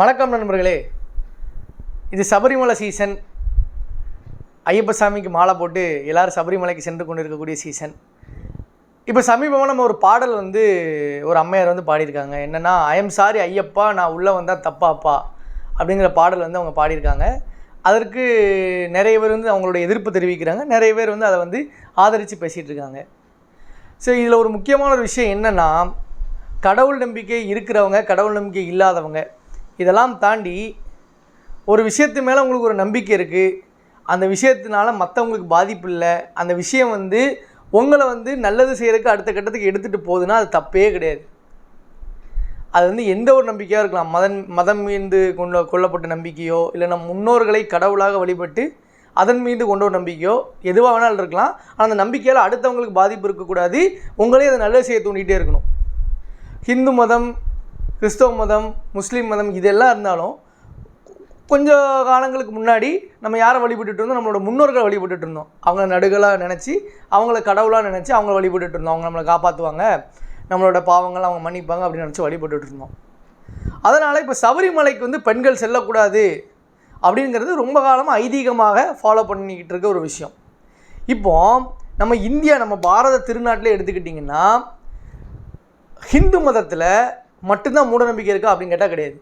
வணக்கம் நண்பர்களே. இது சபரிமலை சீசன் ஐயப்ப சாமிக்கு மாலை போட்டு எல்லாரும் சபரிமலைக்கு சென்று கொண்டு இருக்கக்கூடிய சீசன் இப்போ சமீபமாக நம்ம ஒரு பாடல் வந்து ஒரு அம்மையார் வந்து பாடியிருக்காங்க. என்னென்னா ஐஎம் சாரி ஐயப்பா நான் உள்ளே வந்தால் தப்பாப்பா அப்படிங்கிற பாடல் வந்து அவங்க பாடியிருக்காங்க. அதற்கு நிறைய பேர் வந்து அவங்களோட எதிர்ப்பு தெரிவிக்கிறாங்க. நிறைய பேர் வந்து அதை வந்து ஆதரித்து பேசிகிட்டு இருக்காங்க சரி இதில் ஒரு முக்கியமான ஒரு விஷயம் என்னென்னா கடவுள் நம்பிக்கை இருக்கிறவங்க கடவுள் நம்பிக்கை இல்லாதவங்க இதெல்லாம் தாண்டி ஒரு விஷயத்து மேலே உங்களுக்கு ஒரு நம்பிக்கை இருக்குது அந்த விஷயத்தினால மற்றவங்களுக்கு பாதிப்பு இல்லை. அந்த விஷயம் வந்து உங்களை வந்து நல்லது செய்கிறதுக்கு அடுத்த கட்டத்துக்கு எடுத்துகிட்டு போகுதுன்னா அது தப்பே கிடையாது. அது வந்து எந்த ஒரு நம்பிக்கையாக இருக்கலாம். மதம் மதம் மீது கொண்ட கொல்லப்பட்ட நம்பிக்கையோ இல்லை நம் முன்னோர்களை கடவுளாக வழிபட்டு அதன் மீது கொண்ட ஒரு நம்பிக்கையோ எதுவாக வேணாலும் இருக்கலாம். ஆனால் அந்த நம்பிக்கையால் அடுத்தவங்களுக்கு பாதிப்பு இருக்கக்கூடாது. உங்களே அதை நல்லது செய்ய தூண்டிகிட்டே இருக்கணும். ஹிந்து மதம் கிறிஸ்தவ மதம் முஸ்லீம் மதம் இதெல்லாம் இருந்தாலும் கொஞ்சம் காலங்களுக்கு முன்னாடி நம்ம யாரை வழிபட்டுட்டு இருந்தோம்? நம்மளோட முன்னோர்களை வழிபட்டுட்டு இருந்தோம். அவங்கள நடுகளாக நினச்சி அவங்கள கடவுளாக நினச்சி அவங்கள வழிபட்டுட்டு இருந்தோம். அவங்க நம்மளை காப்பாற்றுவாங்க நம்மளோட பாவங்கள் அவங்க மன்னிப்பாங்க அப்படின்னு நினச்சி வழிபட்டுட்டு இருந்தோம். அதனால் இப்போ சபரிமலைக்கு வந்து பெண்கள் செல்லக்கூடாது அப்படிங்கிறது ரொம்ப காலமாக ஐதீகமாக ஃபாலோ பண்ணிக்கிட்டு இருக்க ஒரு விஷயம். இப்போ நம்ம இந்தியா நம்ம பாரத திருநாட்டில் எடுத்துக்கிட்டிங்கன்னா ஹிந்து மதத்தில் மட்டும்தான் மூட நம்பிக்கை இருக்கா அப்படின்னு கேட்டால் கிடையாது.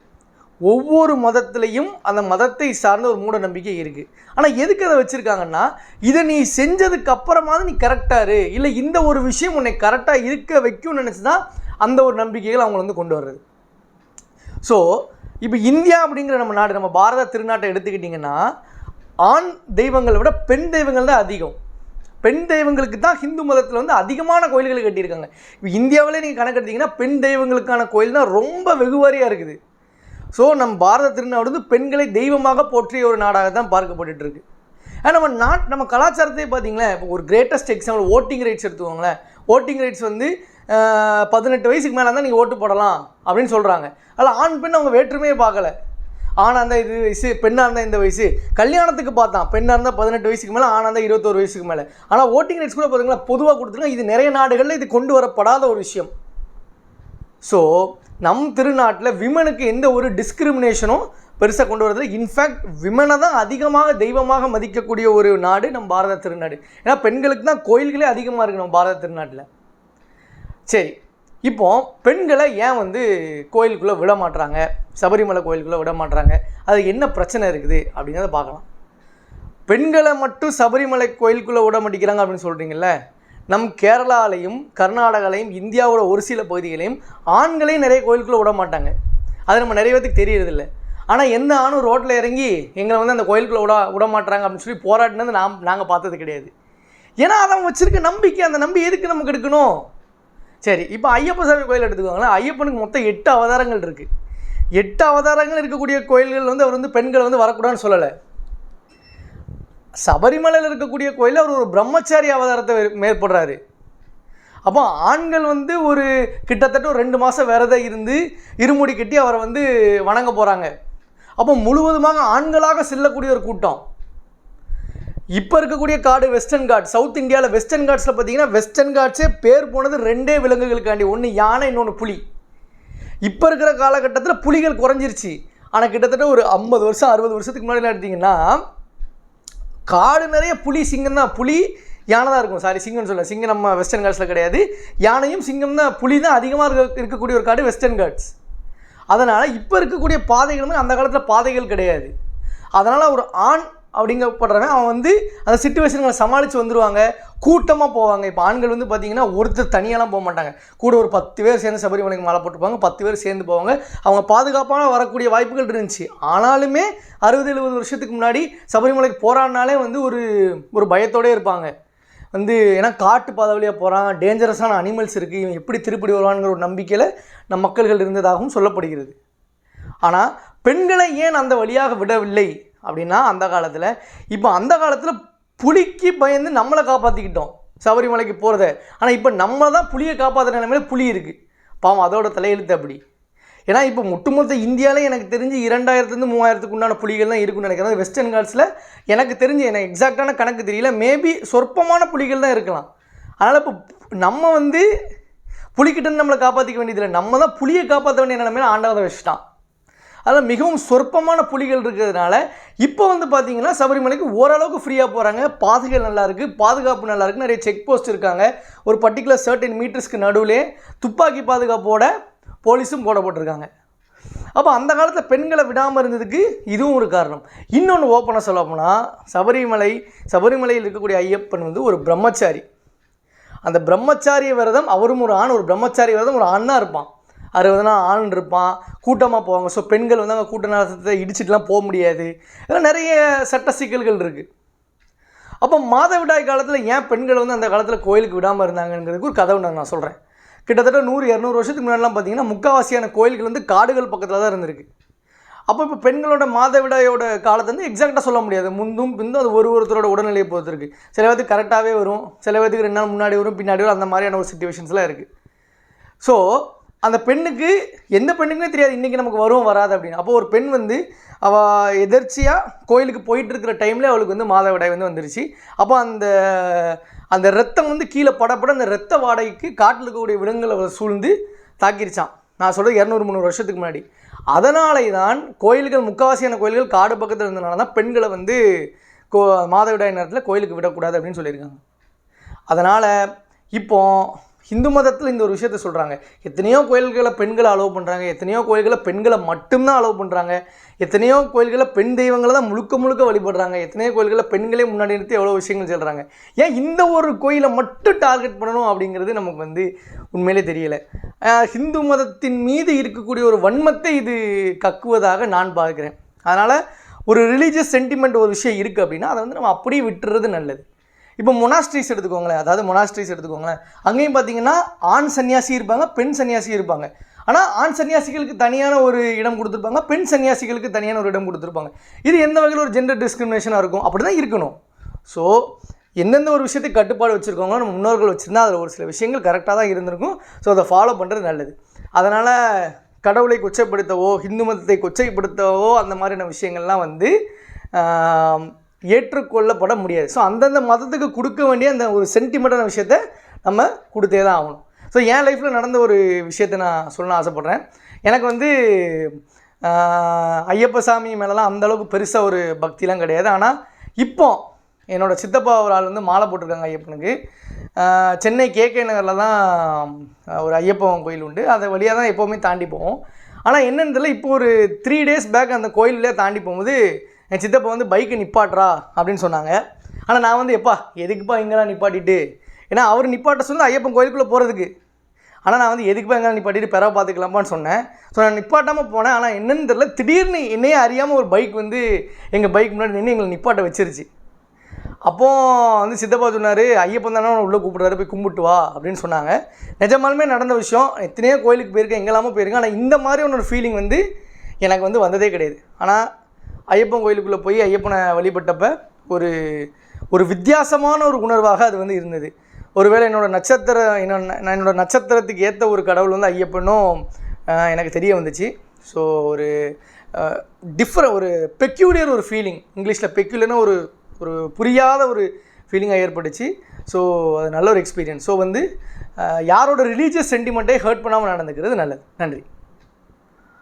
ஒவ்வொரு மதத்துலேயும் அந்த மதத்தை சார்ந்த ஒரு மூட நம்பிக்கை இருக்குது ஆனால் எதுக்கு அதை வச்சுருக்காங்கன்னா இதை நீ செஞ்சதுக்கு அப்புறமாவது நீ கரெக்டாக இரு. இல்லை இந்த ஒரு விஷயம் உன்னை கரெக்டாக இருக்க வைக்கும்னு நினச்சி தான் அந்த ஒரு நம்பிக்கைகள் அவங்களை வந்து கொண்டு வர்றது. ஸோ இப்போ இந்தியா அப்படிங்கிற நம்ம நாடு நம்ம பாரத திருநாட்டை எடுத்துக்கிட்டிங்கன்னா ஆண் தெய்வங்களை விட பெண் தெய்வங்கள் தான் அதிகம். பெண் தெய்வங்களுக்கு தான் ஹிந்து மதத்தில் வந்து அதிகமான கோயில்கள் கட்டியிருக்காங்க. இப்போ இந்தியாவிலே நீங்கள் கணக்கெடுத்தீங்கன்னா பெண் தெய்வங்களுக்கான கோயில் தான் ரொம்ப வெகுவாரியாக இருக்குது. ஸோ நம்ம பாரத திருநாடு வந்து பெண்களை தெய்வமாக போற்றிய ஒரு நாடாக தான் பார்க்கப்பட்டுட்டு இருக்கு ஆனால் நம்ம நாட் நம்ம கலாச்சாரத்தையே பார்த்தீங்களேன் இப்போ ஒரு கிரேட்டஸ்ட் எக்ஸாம்பிள் ஓட்டிங் ரைட்ஸ் எடுத்துக்கோங்களேன். ஓட்டிங் ரைட்ஸ் வந்து பதினெட்டு வயசுக்கு மேலே தான் நீங்கள் ஓட்டு போடலாம் அப்படின்னு சொல்கிறாங்க அதில் ஆண் பெண் அவங்க வேற்றுமையே பார்க்கல. ஆணாக இருந்தால் இருபது வயசு பெண்ணாக இருந்தால் இந்த வயசு. கல்யாணத்துக்கு பார்த்தான். பெண்ணாக இருந்தால் பதினெட்டு வயசுக்கு மேலே ஆணாக இருந்தால் இருபத்தோரு வயசுக்கு மேலே. ஆனால் ஓட்டிங் ரைட்ஸ் கூட பார்த்தீங்களா பொதுவாக கொடுத்துருக்காங்க. இது நிறைய நாடுகளில் இது கொண்டு வரப்படாத ஒரு விஷயம். ஸோ நம் திருநாட்டில் விமனுக்கு எந்த ஒரு டிஸ்கிரிமினேஷனும் பெருசாக கொண்டு வரது இன்ஃபேக்ட் விமனை தான் அதிகமாக தெய்வமாக மதிக்கக்கூடிய ஒரு நாடு நம் பாரத திருநாடு. ஏன்னா பெண்களுக்கு தான் கோயில்களே அதிகமாக இருக்குது நம்ம பாரத திருநாட்டில். சரி இப்போ பெண்களை ஏன் வந்து கோயிலுக்குள்ளே விட மாட்டுறாங்க சபரிமலை கோயிலுக்குள்ளே விட மாட்றாங்க? அது என்ன பிரச்சனை இருக்குது? அப்படிங்கிறத பார்க்கலாம். பெண்களை மட்டும் சபரிமலை கோயிலுக்குள்ளே விட மாட்டேங்கிறாங்க அப்படின்னு சொல்கிறீங்கல்ல நம் கேரளாலையும் கர்நாடகாலையும் இந்தியாவோட ஒரு சில பகுதிகளையும் ஆண்களையும் நிறைய கோயிலுக்குள்ளே விட மாட்டாங்க. அது நம்ம நிறைய பேத்துக்கு தெரியறதில்ல. ஆனால் எந்த ஆணும் ரோட்டில் இறங்கி எங்களை வந்து அந்த கோயிலுக்குள்ளே விட விட மாட்டுறாங்க அப்படின்னு சொல்லி போராடினது நாம் நாங்கள் பார்த்தது கிடையாது. ஏன்னா அவன் வச்சுருக்க நம்பிக்கை அந்த நம்பி எதுக்கு நமக்கு எடுக்கணும்? சரி இப்போ ஐயப்ப சாமி கோயில் எடுத்துக்கோங்களேன். ஐயப்பனுக்கு மொத்தம் எட்டு அவதாரங்கள் இருக்குது எட்டு அவதாரங்கள் இருக்கக்கூடிய கோயில்கள் வந்து அவர் வந்து பெண்கள் வந்து வரக்கூடாதுன்னு சொல்லலை. சபரிமலையில் இருக்கக்கூடிய கோயிலில் அவர் ஒரு பிரம்மச்சாரி அவதாரத்தை மேற்படுறாரு அப்போ ஆண்கள் வந்து ஒரு கிட்டத்தட்ட ஒரு ரெண்டு மாதம் விரதம் இருந்து இருமுடி கட்டி அவரை வந்து வணங்க போகிறாங்க அப்போ முழுவதுமாக ஆண்களாக செல்லக்கூடிய ஒரு கூட்டம். இப்போ இருக்கக்கூடிய காடு வெஸ்டர்ன் காட் சவுத் இந்தியாவில் வெஸ்டர்ன் காட்ஸில் பார்த்தீங்கன்னா வெஸ்டர்ன் காட்ஸே பேர் போனது ரெண்டே விலங்குகளுக்காண்டி. ஒன்று யானை இன்னொன்று புலி. இப்போ இருக்கிற காலகட்டத்தில் புலிகள் குறைஞ்சிருச்சு. ஆனால் கிட்டத்தட்ட ஒரு ஐம்பது வருஷம் அறுபது வருஷத்துக்கு முன்னாடி எடுத்தீங்கன்னா காடு நிறைய புலி சிங்கம் தான். புலி யானை தான் இருக்கும். சாரி சிங்கம்னு சொல்ல சிங்கம் நம்ம வெஸ்டர்ன் காட்ஸில் கிடையாது. யானையும் சிங்கம் தான். புலி தான் அதிகமாக இருக்க இருக்கக்கூடிய ஒரு காடு வெஸ்டர்ன் காட்ஸ் அதனால் இப்போ இருக்கக்கூடிய பாதைகள் வந்து அந்த காலத்தில் பாதைகள் கிடையாது. அதனால் ஒரு ஆண் அப்படிங்கப்படுறவன் அவன் வந்து அந்த சுச்சுவேஷன்களை சமாளித்து வந்துடுவாங்க கூட்டமாக போவாங்க. இப்போ ஆண்கள் வந்து பார்த்தீங்கன்னா ஒருத்தர் தனியாலாம் போக மாட்டாங்க. கூட ஒரு பத்து பேர் சேர்ந்து சபரிமலைக்கு மாலை போட்டுப்பாங்க பத்து பேர் சேர்ந்து போவாங்க. அவங்க பாதுகாப்பான வரக்கூடிய வாய்ப்புகள் இருந்துச்சு. ஆனாலுமே அறுபது எழுபது வருஷத்துக்கு முன்னாடி சபரிமலைக்கு போகிறான்னாலே வந்து ஒரு ஒரு பயத்தோடே இருப்பாங்க. வந்து ஏன்னா காட்டு பாதை வழியாக போகிறான் டேஞ்சரஸான அனிமல்ஸ் இருக்குது இவன் எப்படி திருப்படி வருவான்ங்கிற ஒரு நம்பிக்கையில் நம் மக்கள்கள் இருந்ததாகவும் சொல்லப்படுகிறது. ஆனால் பெண்களை ஏன் அந்த வழியாக விடவில்லை? அப்படின்னா அந்த காலத்தில் இப்போ அந்த காலத்தில் புலிக்கு பயந்து நம்மளை காப்பாற்றிக்கிட்டோம் சபரிமலைக்கு போகிறத ஆனால் இப்போ நம்ம தான் புலியை காப்பாற்றுற நிலைமையில புலி இருக்குது பாவம் அதோட தலையெழுத்து அப்படி. ஏன்னா இப்போ ஒட்டுமொத்த இந்தியாவிலே எனக்கு தெரிஞ்சு இரண்டாயிரத்துலேருந்து மூவாயிரத்துக்கு உண்டான புலிகள் தான் இருக்குன்னு நினைக்கிறேன் வெஸ்டர்ன் கார்ட்ஸில் எனக்கு தெரிஞ்சு எனக்கு எக்ஸாக்டான கணக்கு தெரியல. மேபி சொற்பமான புலிகள் தான் இருக்கலாம். அதனால் இப்போ நம்ம வந்து புலிக்கிட்டேருந்து நம்மளை காப்பாற்றிக்க வேண்டியதில்லை. நம்ம தான் புளியை காப்பாற்ற வேண்டிய நிலைமையில ஆண்டாவதை வச்சுட்டான். அதில் மிகவும் சொற்பமான புலிகள் இருக்கிறதுனால இப்போ வந்து பார்த்தீங்கன்னா சபரிமலைக்கு ஓரளவுக்கு ஃப்ரீயாக போகிறாங்க பாதைகள் நல்லா இருக்குது பாதுகாப்பு நல்லா இருக்குது நிறைய செக் போஸ்ட் இருக்காங்க. ஒரு பர்டிகுலர் சர்டின் மீட்டர்ஸ்க்கு நடுவிலே துப்பாக்கி பாதுகாப்போட போலீஸும் போடப்பட்டிருக்காங்க. அப்போ அந்த காலத்தில் பெண்களை விடாமல் இருந்ததுக்கு இதுவும் ஒரு காரணம். இன்னொன்று ஓப்பனாக சொல்ல போனால் சபரிமலை சபரிமலையில் இருக்கக்கூடிய ஐயப்பன் வந்து ஒரு பிரம்மச்சாரி. அந்த பிரம்மச்சாரிய விரதம் அவரும் ஒரு ஆண் ஒரு பிரம்மச்சாரி விரதம் ஒரு ஆணாக இருப்பான். அறுபதுனா ஆண் இருப்பான் கூட்டமாக போவாங்க. ஸோ பெண்கள் வந்து அங்கே கூட்ட நேரத்தை இடிச்சிட்டுலாம் போக முடியாது. இதெல்லாம் நிறைய சட்ட சிக்கல்கள் இருக்குது அப்போ மாதவிடாய் காலத்தில் ஏன் பெண்கள் வந்து அந்த காலத்தில் கோயிலுக்கு விடாமல் இருந்தாங்கங்கிறதுக்கு ஒரு கதை ஒன்று நான் சொல்கிறேன் கிட்டத்தட்ட நூறு இரநூறு வருஷத்துக்கு முன்னாடிலாம் பார்த்தீங்கன்னா முக்கால்வாசியான கோயில்கள் வந்து காடுகள் பக்கத்தில் தான் இருந்திருக்கு. அப்போ இப்போ பெண்களோட மாதவிடாயோட காலத்தை வந்து எக்ஸாக்டாக சொல்ல முடியாது. முந்தும் பிந்தும் அது ஒரு ஒருத்தரோட உடல்நிலையை பொறுத்திருக்கு சில பேருக்கு கரெக்டாகவே வரும் சில பேருக்கு ரெண்டு நாள் முன்னாடி வரும் பின்னாடி வரும் அந்த மாதிரியான ஒரு சுச்சுவேஷன்ஸ்லாம் இருக்குது ஸோ அந்த பெண்ணுக்கு எந்த பெண்ணுக்குமே தெரியாது இன்றைக்கி நமக்கு வரும் வராது அப்படின்னு. அப்போ ஒரு பெண் வந்து அவள் எதர்ச்சியாக கோயிலுக்கு போயிட்டு இருக்கிற டைமில் அவளுக்கு வந்து மாதவிடாய் வந்து வந்துருச்சு. அப்போ அந்த அந்த ரத்தம் வந்து கீழே படப்பட அந்த ரத்த வாடகைக்கு காட்டில் இருக்கக்கூடிய விலங்குகளை அவளை சூழ்ந்து தாக்கிருச்சான் நான் சொல்கிறது இரநூறு முந்நூறு வருஷத்துக்கு முன்னாடி. அதனாலே தான் கோயில்கள் முக்கால்வாசியான கோயில்கள் காடு பக்கத்தில் இருந்தனால தான் பெண்களை வந்து கோ மாதவிடாய் நேரத்தில் கோயிலுக்கு விடக்கூடாது அப்படின்னு சொல்லியிருக்காங்க. அதனால் இப்போது ஹிந்து மதத்தில் இந்த ஒரு விஷயத்த சொல்கிறாங்க எத்தனையோ கோயில்களை பெண்களை அலோவ் பண்ணுறாங்க எத்தனையோ கோயில்களை பெண்களை மட்டும்தான் அலோவ் பண்ணுறாங்க எத்தனையோ கோயில்களை பெண் தெய்வங்களை தான் முழுக்க முழுக்க வழிபடுறாங்க. எத்தனையோ கோயில்களை பெண்களே முன்னாடி நிறுத்தி எவ்வளோ விஷயங்கள் சொல்கிறாங்க ஏன் இந்த ஒரு கோயிலை மட்டும் டார்கெட் பண்ணணும் அப்படிங்கிறது நமக்கு வந்து உண்மையிலே தெரியலை. ஹிந்து மதத்தின் மீது இருக்கக்கூடிய ஒரு வன்மத்தை இது கக்குவதாக நான் பார்க்குறேன். அதனால் ஒரு ரிலீஜியஸ் சென்டிமெண்ட் ஒரு விஷயம் இருக்குது அப்படின்னா அதை வந்து நம்ம அப்படியே விட்டுறது நல்லது. இப்போ மொனாஸ்ட்ரிஸ் எடுத்துக்கோங்களேன். அதாவது மொனாஸ்ட்ரிஸ் எடுத்துக்கோங்களேன். அங்கேயும் பார்த்தீங்கன்னா ஆண் சன்னியாசி இருப்பாங்க பெண் சன்னியாசி இருப்பாங்க. ஆனால் ஆண் சன்னியாசிகளுக்கு தனியான ஒரு இடம் கொடுத்துருப்பாங்க பெண் சன்னியாசிகளுக்கு தனியான ஒரு இடம் கொடுத்துருப்பாங்க. இது எந்த வகையில் ஒரு ஜெண்டர் டிஸ்கிரிமினேஷனாக இருக்கும்? அப்படி தான் இருக்கணும். ஸோ எந்தெந்த ஒரு விஷயத்துக்கு கட்டுப்பாடு வச்சுருக்கோங்களோ நம்ம முன்னோர்கள் வச்சுருந்தா அதில் ஒரு சில விஷயங்கள் கரெக்டாக தான் இருந்திருக்கும். ஸோ அதை ஃபாலோ பண்ணுறது நல்லது. அதனால் கடவுளை கொச்சைப்படுத்தவோ ஹிந்து மதத்தை கொச்சைப்படுத்தவோ அந்த மாதிரியான விஷயங்கள்லாம் வந்து ஏற்றுக்கொள்ளப்பட முடியாது. ஸோ அந்தந்த மதத்துக்கு கொடுக்க வேண்டிய அந்த ஒரு சென்டிமெண்டான விஷயத்த நம்ம கொடுத்தே தான் ஆகணும். ஸோ என் லைஃப்பில் நடந்த ஒரு விஷயத்தை நான் சொல்ல ஆசைப்பட்றேன். எனக்கு வந்து ஐயப்ப சாமி மேலெலாம் அந்தளவுக்கு பெருசாக ஒரு பக்திலாம் கிடையாது. ஆனால் இப்போ என்னோடய சித்தப்பா ஒரு ஆள் வந்து மாலை போட்டிருக்காங்க ஐயப்பனுக்கு. சென்னை கேகே நகரில் தான் ஒரு ஐயப்பன் கோயில் உண்டு. அதை வழியாக தான் எப்போவுமே தாண்டி போவோம். ஆனால் என்னென்னு தெரியல இப்போ ஒரு த்ரீ டேஸ் பேக் அந்த கோயிலே தாண்டி போகும்போது என் சித்தப்பா வந்து பைக்கை நிப்பாட்றா அப்படின்னு சொன்னாங்க. ஆனால் நான் வந்து எப்பா எதுக்குப்பா இங்கெல்லாம் நிப்பாட்டிட்டு? ஏன்னா அவர் நிப்பாட்ட சொல்லி ஐயப்பன் கோயிலுக்குள்ளே போகிறதுக்கு ஆனால் நான் வந்து எதுக்குப்பா எங்கே நிப்பாட்டிட்டு பெற பார்த்துக்கலாமான்னு சொன்னேன். ஸோ நான் நிப்பாட்டாமல் போனேன். ஆனால் என்னென்னு தெரியல. திடீர்னு என்னையே அறியாமல் ஒரு பைக் வந்து எங்கள் பைக் முன்னாடி நின்று எங்களை நிப்பாட்ட வச்சிருச்சு. அப்போ வந்து சித்தப்பா சொன்னார் ஐயப்பன் தானே உள்ளே கூப்பிடுறாரு போய் கும்பிட்டு வா அப்படின்னு சொன்னாங்க. நிஜமாலுமே நடந்த விஷயம். எத்தனையோ கோயிலுக்கு போயிருக்கேன் எங்கெல்லாமோ போயிருக்கேன். ஆனால் இந்த மாதிரி ஒன்று ஃபீலிங் வந்து எனக்கு வந்து வந்ததே கிடையாது. ஆனால் ஐயப்பன் கோயிலுக்குள்ளே போய் ஐயப்பனை வழிபட்டப்ப ஒரு ஒரு வித்தியாசமான ஒரு உணர்வாக அது வந்து இருந்தது. ஒருவேளை என்னோட நட்சத்திர என்னோட நான் நட்சத்திரத்துக்கு ஏற்ற ஒரு கடவுள் வந்து ஐயப்பனும் எனக்கு தெரிய வந்துச்சு. ஸோ ஒரு டிஃப்ரெண்ட் ஒரு பெக்யூலியர் ஒரு ஃபீலிங் இங்கிலீஷில் பெக்யூலியர்னா ஒரு ஒரு புரியாத ஒரு ஃபீலிங்காக ஏற்பட்டுச்சு. ஸோ அது நல்ல ஒரு எக்ஸ்பீரியன்ஸ் ஸோ வந்து யாரோட ரிலீஜியஸ் சென்டிமெண்ட்டே ஹர்ட் பண்ணாமல் நடந்துக்கிறது நல்லது. நன்றி.